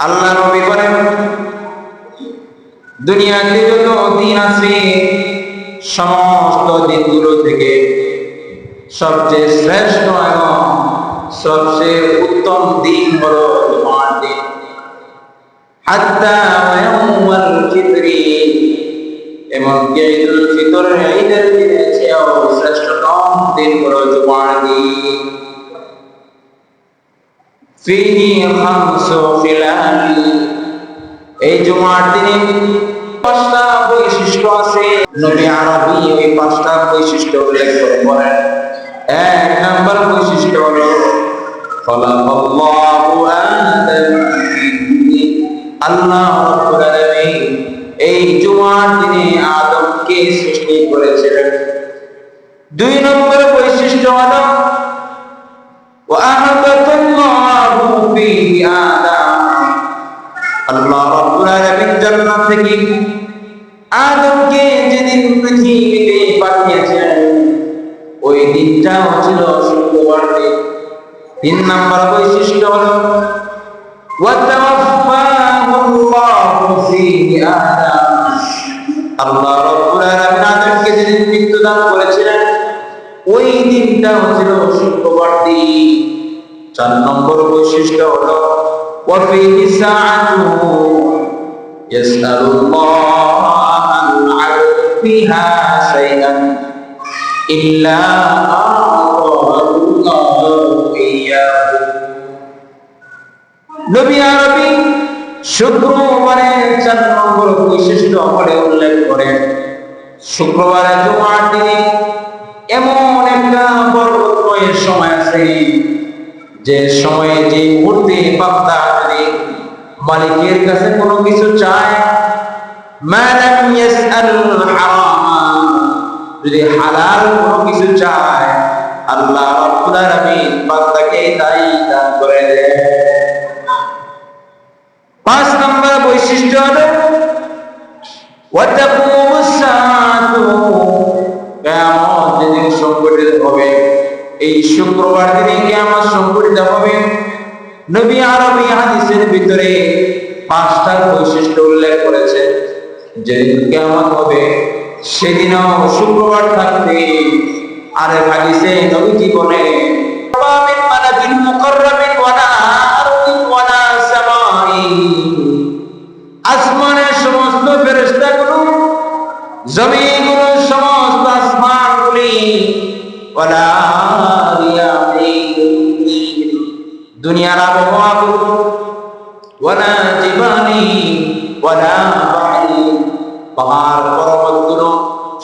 আল্লাহ নবী বলেন, দুনিয়াতে যত দিন আছে, সমস্ত দিনগুলো থেকে সবচেয়ে শ্রেষ্ঠ এবং সবচেয়ে উত্তম দিন হলো জুমার দিন। এমনকি শ্রেষ্ঠতম দিন হলো জুমার দিন। এই জুমার দিনে পাঁচটা বৈশিষ্ট্য আছে। নবী আরবি ওই পাঁচটা বৈশিষ্ট্য উল্লেখ করে বলেন। এক নাম্বার বৈশিষ্ট্য হলো আল্লাহ এই জুমার দিনে আদমকে সৃষ্টি করেছিলেন। দুই নম্বর বৈশিষ্ট্য হলো وأهبط الله فيه آدم আল্লাহ রাব্বুল আলামিন জান্নাত থেকে আদমকে যেদিন পৃথিবীতে পাঠিয়েছেন ওই দিনটাও ছিল শুক্রবার দিন তিন নম্বর বৈশিষ্ট্য হলো وتوفاه الله فيه آدم আল্লাহ রাব্বুল আলামিন আদমকে যেদিন মৃত্যুদান করেছিলেন ওই দিনটাও ছিল শুক্রবার দিন চার নম্বর বৈশিষ্ট্য হলো وفيه ساعة يسأل الله العبد فيها شيئا إلا أعطاه الله إياه নবী আরবি শুক্রবারে চার নম্বর বৈশিষ্ট্য বলে উল্লেখ করেন শুক্রবারে জুমার দিনে এমন একটা বরকতময় সময় আছে যে সময়ে যে মুহূর্তে বান্দা যদি মালিকের কাছে কোনো কিছু চায় হালাল কোনো কিছু চায়, আল্লাহ বান্দাকে তাই দান করে পাঁচ নম্বর বৈশিষ্ট্য হলো ওয়াতাকুমুস সাআতু কিয়ামত যেদিন এই শুক্রবার দিনে কিয়ামত সংগঠিত হবে। নবী আরবি হাদিসের ভিতরে পাঁচটা বৈশিষ্ট্য উল্লেখ করেছে। যেদিন কিয়ামত হবে, সেদিনও শুক্রবার থাকবে। আর হাদিসে নবীজি বলে মিন আসমানের সমস্ত ফেরেশতাগুলো জমিনগুলো সমস্ত আসমানগুলি ওয়ালা রিয়াহিন দুনিয়ার আবহাওয়াগুলো ওয়ালা জিবানি ওয়ালা বাহরি পাহাড় পর্বতগুলো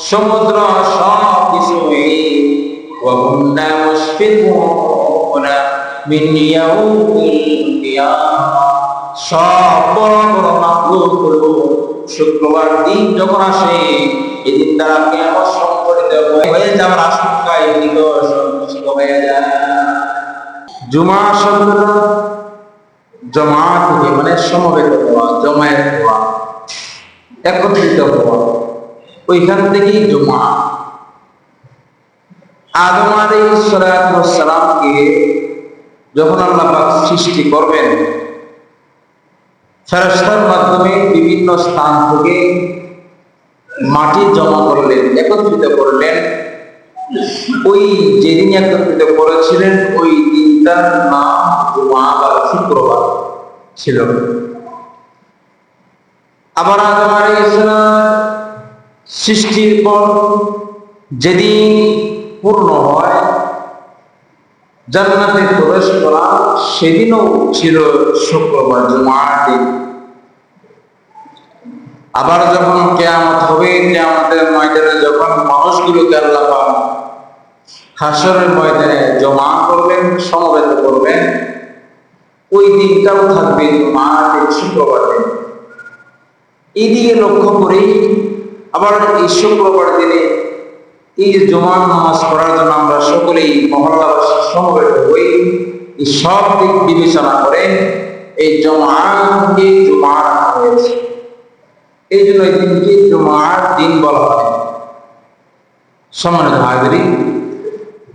সমুদ্র সব কিছুই وكنا مشفقون من يوم القيامة সব বড় বড় মাকলুক গুলো শুক্রবার দিন যখন আসে এদিন তারা কেমন সংগঠিত হয়ে যাওয়ার আশঙ্কায় জুমা শব্দটা জমা থেকে মানে সমবেত হওয়া, জমায়েত হওয়া, একত্রিত হওয়া। ওইখান থেকেই জমা। আদম আলাইহিস সালামকে যখন আল্লাহ সৃষ্টি করবেন, ফেরেশতার মাধ্যমে বিভিন্ন স্থান থেকে মাটি জমা করলেন, একত্রিত করলেন। ওই যেদিন একত্রিত করেছিলেন, ওই দিনটার নাম জুমা বা শুক্রবার ছিল। আবার আদম আলাইহিস সৃষ্টির পর যেদিন পূর্ণ হয়, জান্নাতে প্রবেশ করা সেদিনও ছিল শুক্রবার, জুমার দিন। আবার যখন কেয়ামত হবে, কেয়ামতের ময়দানে যখন মানুষগুলোকে আল্লাহ হাসরের ময়দানে জমা করবেন, সমবেত করবেন। ওই দিনটাও থাকবে দিন শুক্রবার। দিন এই দিকে লক্ষ্য করেই আবার এই শুক্রবার দিনে এই যে জমা নামাজ পড়ার জন্য আমরা সকলেই মহল্লাবাসী সমবেত হই, এই সব দিক বিবেচনা করে এই জমাকে জমা রাখা হয়েছে। এই জন্য এই দিনকে জমার দিন বলা হয়। সম্মানিত হাজরি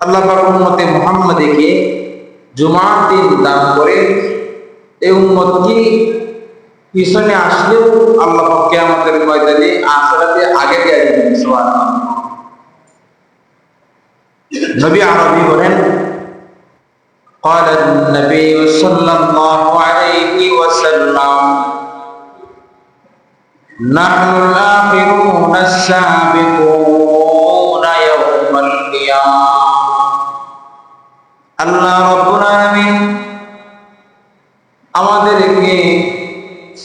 আল্লাহ পাক উম্মতে মুহাম্মাদীকে জুমার দিন দান করে এই উম্মতকে পিছনে আসলেও আল্লাহ পাক কিয়ামতের ময়দানে আখেরাতে আগে দিয়ে দিবেন সুবহানাল্লাহ নবী আরবি বলেন قال النبي صلى الله عليه وسلم نحن الآخرون السابقون আল্লাহ রব্বুল আলামিন আমাদেরকে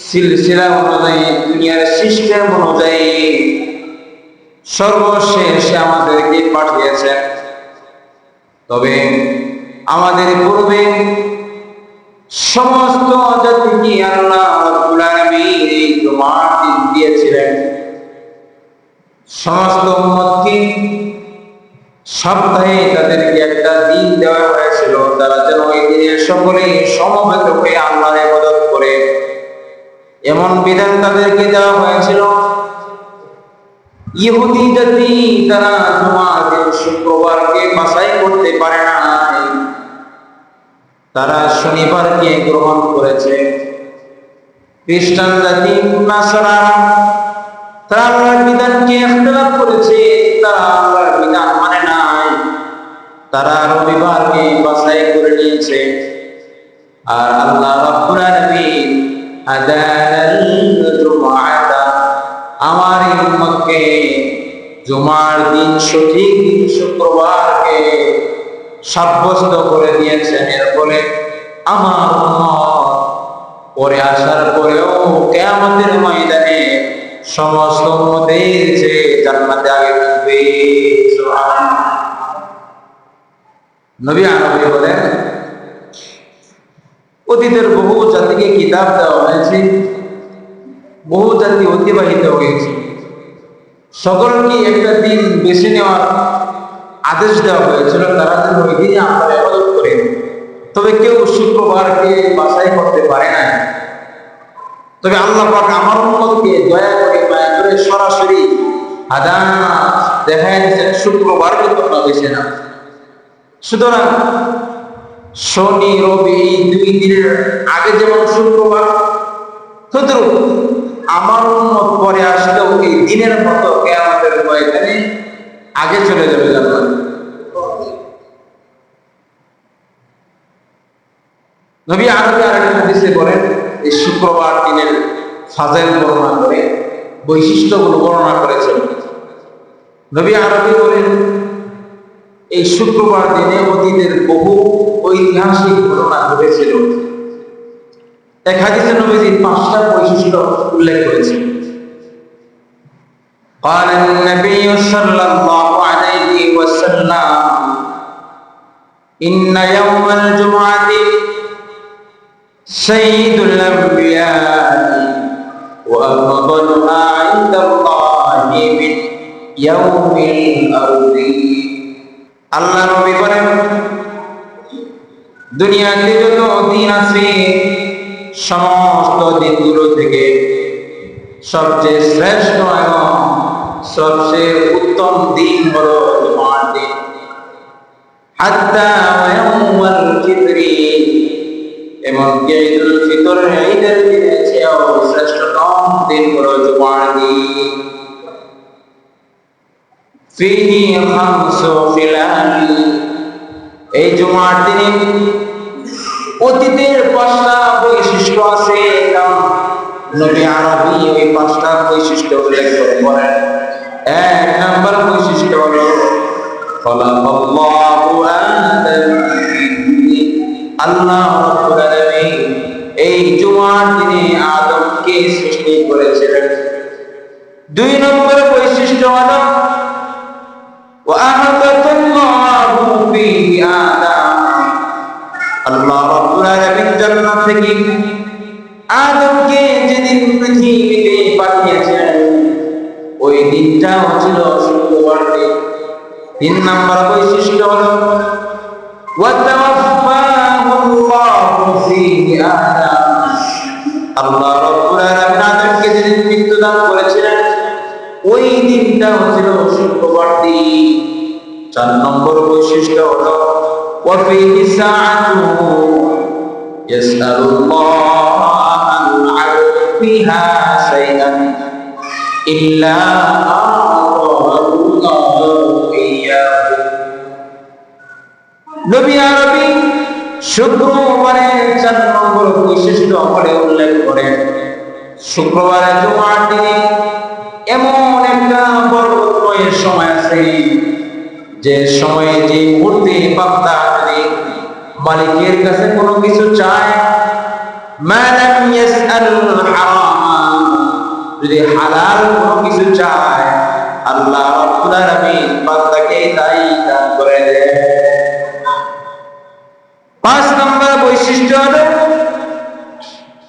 সিলসিলা অনুযায়ী, দুনিয়ার সিস্টেম অনুযায়ী সর্বশেষ আমাদেরকে পাঠিয়েছেন তবে আমাদের পূর্বে সমস্ত জাতিকে আল্লাহ রব্বুল আলামিন এই তোমার দিয়েছিলেন। সমস্ত উম্মতকে সপ্তাহে তাদেরকে একটা দিন দেওয়া হয়েছিল। তারা যেন ওই দিনে সকলে সমবেত হয়ে আল্লাহর ইবাদত করে। এমন বিধান তাদেরকে দেওয়া হয়েছিল। ইহুদি জাতি তারা জুমার শুক্রবারকে বাছাই করতে পারে না। তারা শনিবারকে গ্রহণ করেছে। খ্রিস্টান জাতি, নাসারা, তারা বিধানকে ইখতিলাফ করেছে। তারা আল্লাহর তারা রবিবারকে বাছাই করে নিয়েছে। আর আল্লাহ রাব্বুল আলামিন আদানাল জুমআতা আমার উম্মতকে জুমার দিন সঠিক দিন শুক্রবারকে সাব্যস্ত করে দিয়েছেন। এর ফলে আমার উম্মত পরে আসার পরেও কেয়ামতের ময়দানে সমস্ত উম্মতের যে জান্নাতে আগে থাকবে নবী আনবী বলেন, অতীতের বহু জাতিকে কিতাব দেওয়া হয়েছে, বহু জাতি অতিবাহিত হয়েছে। সকলকে একটা দিন বেছে নেওয়ার আদেশ দেওয়া হয়েছিল, তারা যেন ওই দিনে আপনার এবাদত করে তবে কেউ শুক্রবারকে বাছাই করতে পারে না তবে আল্লাহ পাক আমার উন্মতকে দয়া করে মায়া করে সরাসরি আদান দেখায় দিচ্ছেন শুক্রবারকে তোমরা বেছে না সুতরাং শনি, রবি এই দুই দিনের আগে যেমন শুক্রবার তদ্রুপ আমার উন্মত পরে আসলেও এই দিনের মতো কেয়ামতের ময়দানে আগে চলে যাবে জান্নাত। নবী আরবি আরেকটা হাদিসে বলেন, এই শুক্রবার দিনের ফাজাইল বর্ণনা করে, বৈশিষ্ট্যগুলো বর্ণনা করেছেন। নবী আরবি বলেন এই শুক্রবার দিনে অতীতের বহু ঐতিহাসিক ঘটনা ঘটেছিল এক হাদিসে নবীজি পাঁচটা বৈশিষ্ট্য উল্লেখ করেছেন قال النبي صلى الله عليه وسلم إن يوم الجمعة سيد الأنبياء وأفضلها عند الله من يوم الأرض আল্লাহ নবী বলেন দুনিয়াতে যত দিন আছে, সমস্ত দিনগুলো থেকে সবচেয়ে শ্রেষ্ঠ এবং সবচেয়ে উত্তম দিন হলো জুমার দিন। এমনকি শ্রেষ্ঠতম দিন হলো জুমার দিন। এই জুমার দিনে অতীতের পাঁচটা বৈশিষ্ট্য আছে নবী আরবি ওই পাঁচটা বৈশিষ্ট্য উল্লেখ এক বৈশিষ্ট্য হলো এই জুমার দিনে আদমকে সৃষ্টি করেছিলেন। দুই নম্বর বৈশিষ্ট্য হলো وأهبط الله فيه آدم আল্লাহ রাব্বুল আলামিন জান্নাত থেকে আদমকে যেদিন পৃথিবীতে পাঠিয়ে দিনটা ছিল শুক্রবার দিন তিন নাম্বার বৈশিষ্ট্য হলো وتوفاه الله فيه آدم আল্লাহ রব্বুল আলামিন আদমকে যেদিন মৃত্যুদান করেছিলেন ওই দিনটা ছিল শুক্রবার দিন চার নম্বর বৈশিষ্ট্য হলো وفيه ساعة يسأل الله عن عبدها شيئا إلا أعطاه الله إياه নবী আরবি শুক্রবারে চার নম্বর বৈশিষ্ট্য বলে উল্লেখ করেন শুক্রবারে জুমার দিনে এমন একটা বরকতময় সময় আছে যে সময়ে যে মুহূর্তে বান্দা যদি মালিকের কাছে কোনো কিছু যদি হালাল কোনো কিছু চায়, আল্লাহ রাব্বুল বান্দাকে তাই দান করে দেয়। পাঁচ নম্বর বৈশিষ্ট্য হলো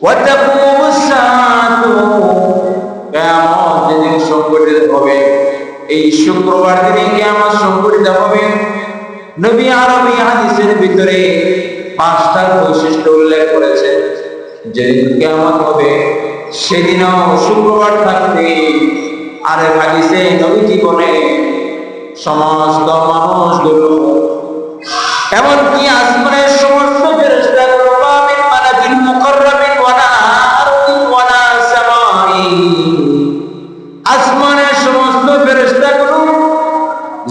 ওয়া তাকুমুস এই শুক্রবার দিনে কিয়ামত সংগঠিত হবে। নবী আরবি হাদিসের ভিতরে পাঁচটা বৈশিষ্ট্য উল্লেখ করেছে। যেদিন কিয়ামত হবে, সেদিনও শুক্রবার থাকবে। আর হাদিসে নবী জীবনে সমস্ত মানুষগুলো এমনকি আসমানের সমস্ত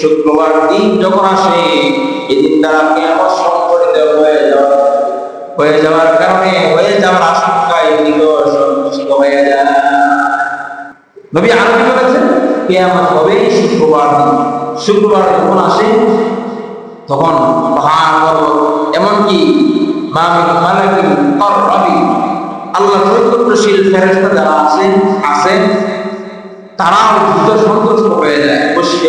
শুক্রবার দিন যখন আসে, এদিন তারা কেমন সংগঠিত হয়ে যাওয়ার হয়ে যাওয়ার কারণে হয়ে যাওয়ার আশঙ্কায় সন্তুষ্ট হয়ে যায়। নবী আরবি বলেছেন, কেয়ামত হবে শুক্রবার দিন। শুক্রবার যখন আসে, তখন পাহাড় এমনকি মালাকিন আল্লাহ নৈকট্যশীল ফেরেস্তা যারা আছেন আছেন তারাও সন্তুষ্ট হয়ে যায়। বসে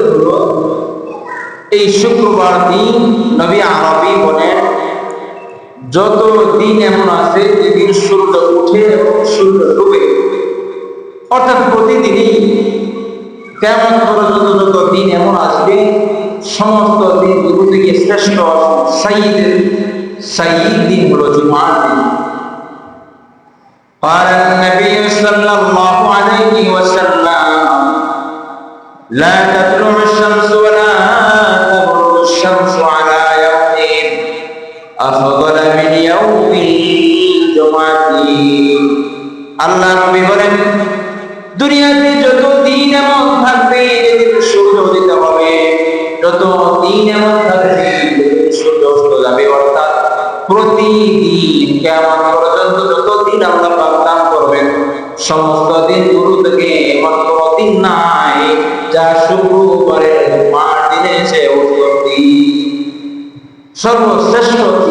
এই শুক্রবার দিন নবী আরবি বলেন যত দিন এমন আছে যেদিন সূর্য উঠে এবং সূর্য ডুবে অর্থাৎ প্রতিদিনই কেমন পর্যন্ত যত দিন এমন আসবে সমস্ত দিনগুলো থেকে শ্রেষ্ঠ সাইদ সাইদ দিন হলো জুমার দিন قال النبي صلى الله عليه وسلم لا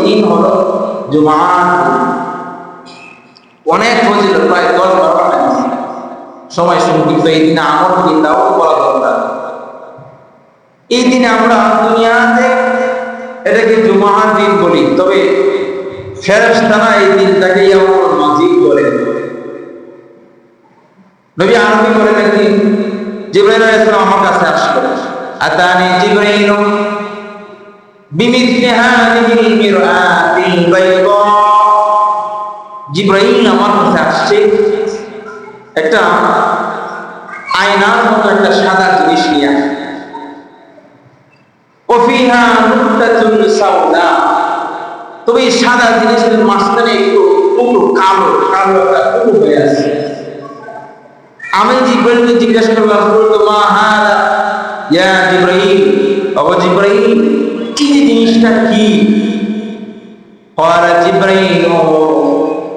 দিন হলো অনেক ফজিল প্রায় দশ বারো হাদিস সময় সংক্ষিপ্ত এই দিনে আমল চিন্তাও করা দরকার। এই দিনে আমরা দুনিয়াতে এটাকে জুমার দিন বলি, তবে ফেরেশতারা এই দিনটাকে ইয়ামুল মাজিদ বলে। নবী আরবি নাকি জিব্রাইল আলাইহিস সালাম আমার কাছে আসলো, আতানি জিব্রাইল হাদিহিল মিরআতিল বাইদা জিব্রাইল আমার কাছে আসছে। একটা আয়নার মতো একটা সাদা জিনিস নিয়ে আসছে। ওফিহা নুক্তাতুন সাউদা। তবে সাদা জিনিসের মাঝখানে একটু কালো কালো একটা পুরো হয়ে আছে। আমি জিব্রাইলকে জিজ্ঞাসা করলাম মা হাদা? ইয়া জিব্রাইল। বাবা জিব্রাইল। কি যে জিনিসটা কি قال جبريل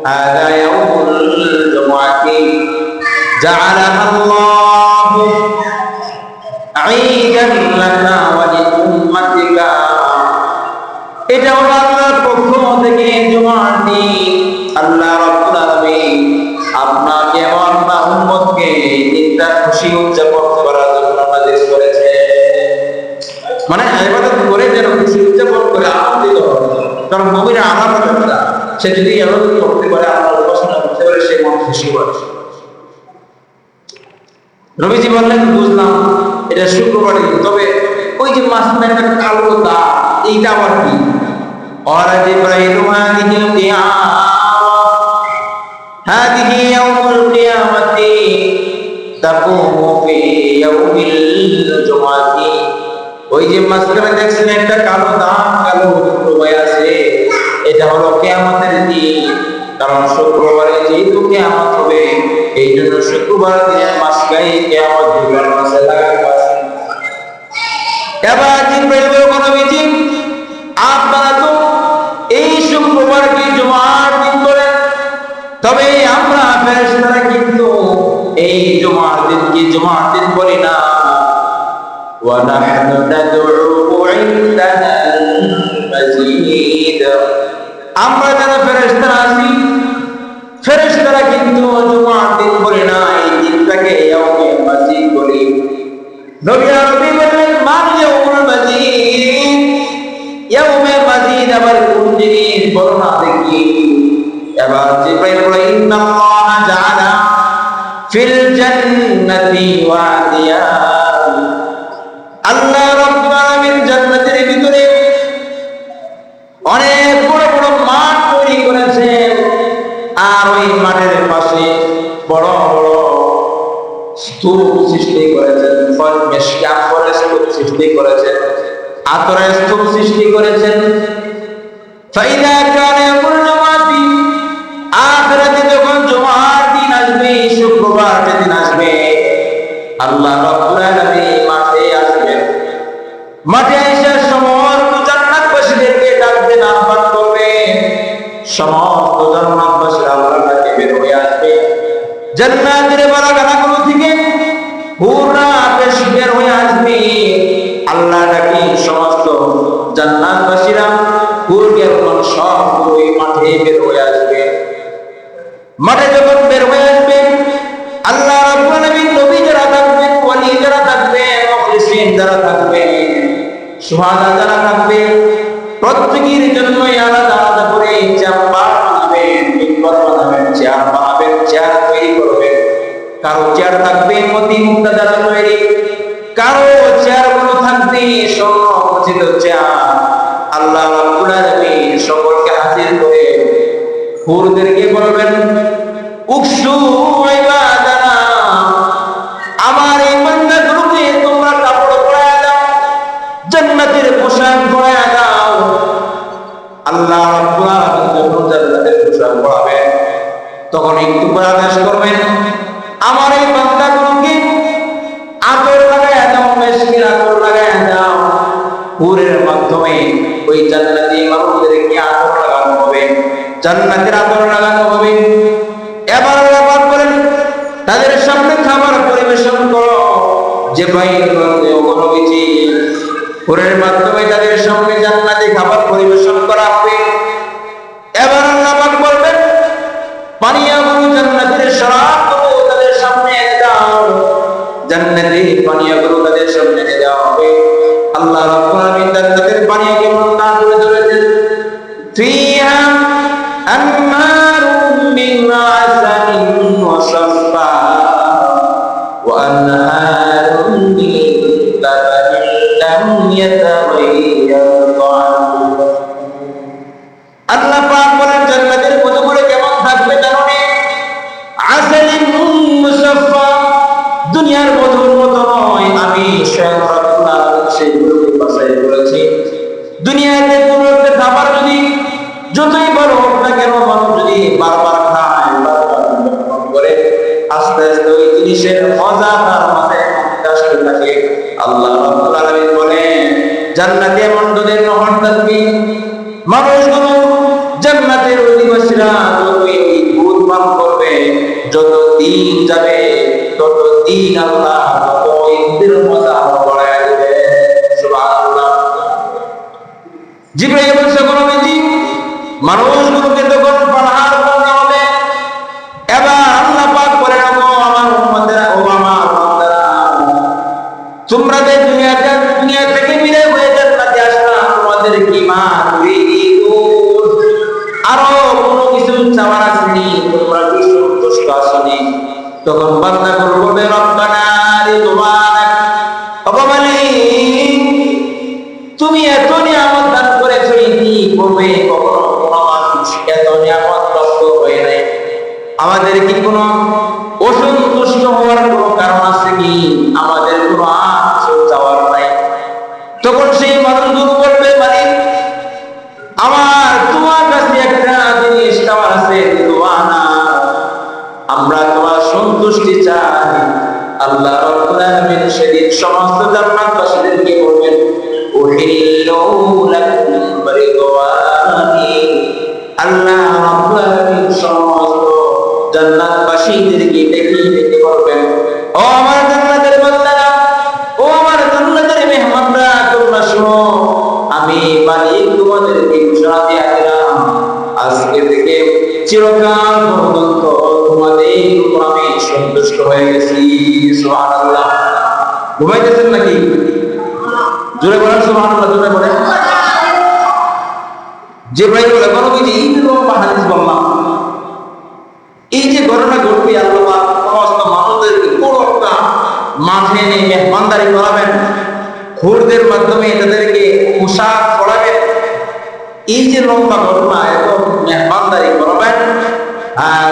هذا يوم الجمعة جعلها الله কারণ মুমিন আলাদা একটা সে যদি ইবাদত করতে পারে আল্লাহর উপাসনা করতে পারে সে মন খুশি হয় রবিজি বললেন বুঝলাম এটা শুক্রবার দিন তবে ওই যে মাঝখানে একটা কালো দাগ এইটা আবার কি قال جبريل هذه القيامة هذه يوم القيامة تقوم في يوم الجمعة ওই যে মাঝখানে দেখছেন একটা কালো দাগ কালো টুকরো হয়ে আছে এটা হলো কেয়ামতের দিন কারণ শুক্রবারে যেহেতু কেয়ামত হবে এই জন্য শুক্রবার দিনের মাসকাই কেয়ামত দিবার মাসে লাগানো আছে এবার জিব্রাইল বলে কোন বিজি আপনারা তো এই শুক্রবারকে জুমার দিন করেন তবে আমরা ফেরেশতারা কিন্তু এই জুমার দিনকে জুমার দিন বলি না ونحن ندعو عندنا المزيد আমরা যারা ফেরেস্তারা আছি ফেরেস্তারা কিন্তু জুমার দিন বলি না এই দিনটাকে ইয়াউমে মাজিদ বলি। নবী আরবি বললেন মান ইয়াউমুল মাজিদ? ইয়াউমে মাজিদ আবার কোন জিনিস বলো না দেখি। এবার জিব্রাইল বলে, ইন্নাল্লাহ মাঠের পাশে বড় বড় স্তূপ সৃষ্টি করেছেন, ফল মেশকাত ফলে স্তূপ সৃষ্টি করেছেন, আতরের স্তূপ সৃষ্টি করেছেন। ফাইদা কানে জিব্রাইল চাই। আল্লাহ রাব্বুল আলামিন সেদিন সমস্ত জান্নাতবাসীদেরকে বলবেন, উহিল্লু লাকুম রিদওয়ানি। আল্লাহ রাব্বুল আলামিন সমস্ত জান্নাতবাসীদেরকে ডেকে ডেকে বলবেন, ও আমার জান্নাতের বান্দারা, ও আমার জান্নাতের মেহমানরা, তোমরা শোনো, আমি মালিক তোমাদেরকে ঘোষণা দিয়ে দিলাম। আজকে থেকে চিরকাল পর্যন্ত তোমাদের আমি সন্তুষ্ট হয়ে গেছি ঘুমাইতেছেন নাকি? জোরে বলেন, সুবহানাল্লাহ, জোরে বলেন। ভাই বলে কোনো বুঝি হাদিস বললাম। এই যে ঘটনা ঘটবে আল্লাহ সমস্ত মানুষদেরকে বড় একটা মাঠে এনে মেহমানদারি করাবেন। হুরদের মাধ্যমে তাদেরকে পোশাক পড়াবেন এই যে লম্বা ঘটনা এত মেহমানদারি করাবেন। আর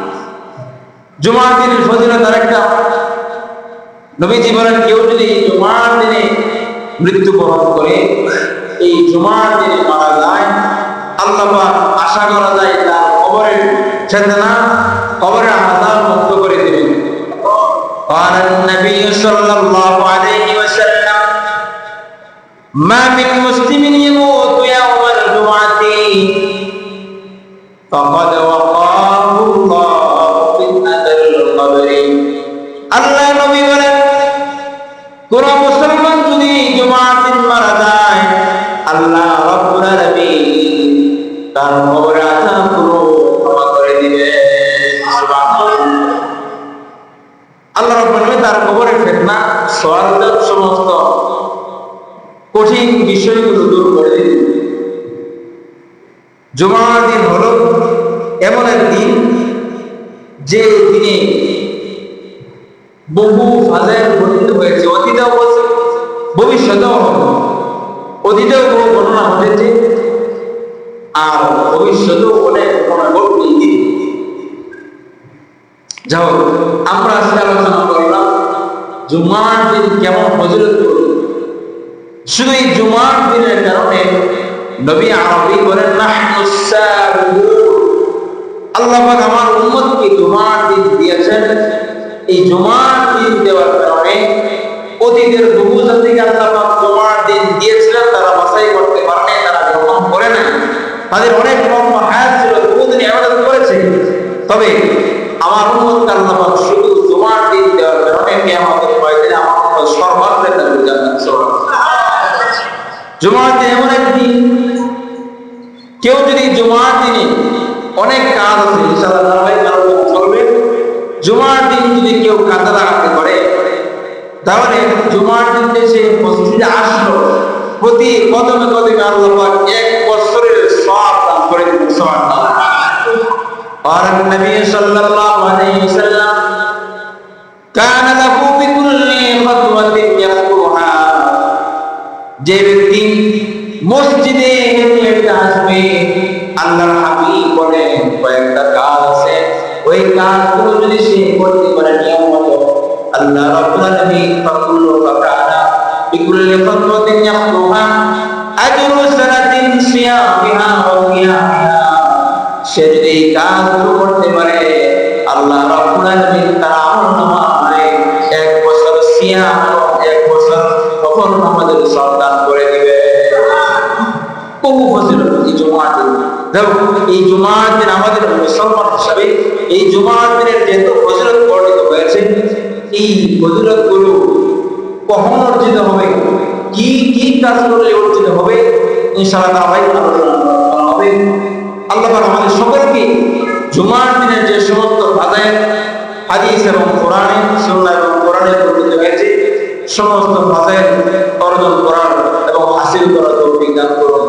জুমার দিনের ফজিলত আরেকটা নবীজি বলেন কেউ যদি এই জুমার দিনে মৃত্যুবরণ করে এই জুমার দিনে মারা যায় আল্লাহ পাক আশা করা যায় তার কবরের চেতনা কবরের আজাব মুক্ত করে দেবেন قال النبي صلى الله عليه وسلم ما من مسلم يموت يوم الجمعة فقد হলো এমন এক দিন যে দিনে বহু ফাজাইল বর্ণিত হয়েছে। অতীতেও বলছে, ভবিষ্যতেও হবে। অতীতেও বহু ঘটনা ঘটেছে, আর ভবিষ্যতেও অনেক ঘটনা ঘটবে। দিন যাও আমরা আজকে আলোচনা করলাম জুমার দিন কেমন করবে। শুধু এই জুমার দিনের কারণে নবী আরবি বলেন আল্লাহ আমার উম্মতকে জুমার দিন দিয়েছেন। এই জুমার দিন দেওয়ার কারণে অতীতের বহু জাতিকে আল্লাহ জুমার দিন দিয়েছিলেন, তারা বাছাই করতে পারে তারা গ্রহণ করে না তাদের অনেক লম্বা হায়াত ছিল, বহুদিন ইবাদত করেছে। তবে আমার উম্মতকে আল্লাহ শুধু জুমার দিন দেওয়ার কারণে কিয়ামতের ময়দানে আমার উম্মত তাদের জান্নাত জুমার দিন এমন একদিন কেউ যদি জুমার দিনে অনেক কাজ আছে, ইনশাআল্লাহ ধারাবাহিক আলোচনা চলবে জুমার দিন যদি কেউ কাজা লাগাতে পারে তাহলে জুমার দিনে সে মসজিদে আসলো, প্রতি কদমে কদমে আল্লাহ পাক এক বছরের সব দান করে দিতে সবার আর নবী সাল্লাল্লাহু আলাইহি ওয়াসাল্লাম, কানা লাহু বিকুল্লি হেঁটে আসবে আল্লাহর হাবিব বলেন কয়েকটা কাজ আছে ওই কাজগুলো যদি সে করতে পারে নিয়ম মতো আল্লাহ রাব্বুল আলামিন ফাকুল্লু ফাকানা বিকুল্লি খাতওয়াতিন ইয়াখতুহা আজরু সানাতিন সিয়ামিহা এই জুমার দিন আমাদের মুসলমান হিসাবে, এই জুমার দিনের যেহেতু ফজিলত বর্ণিত হয়েছে, এই ফজিলতগুলো কখন অর্জিত হবে? কি কি কাজ করলে অর্জিত হবে? ইনশাআল্লাহ তাআলাই হবে। আল্লাহ আমাদের সকলকে জুমার দিনের যে সমস্ত ফাজাইল হাদিস এবং কোরআনে, সুন্নাহ এবং কোরআনে বর্ণিত হয়েছে, সমস্ত ফাজাইল অর্জন করার এবং হাসিল করার তৌফিক দান করুন।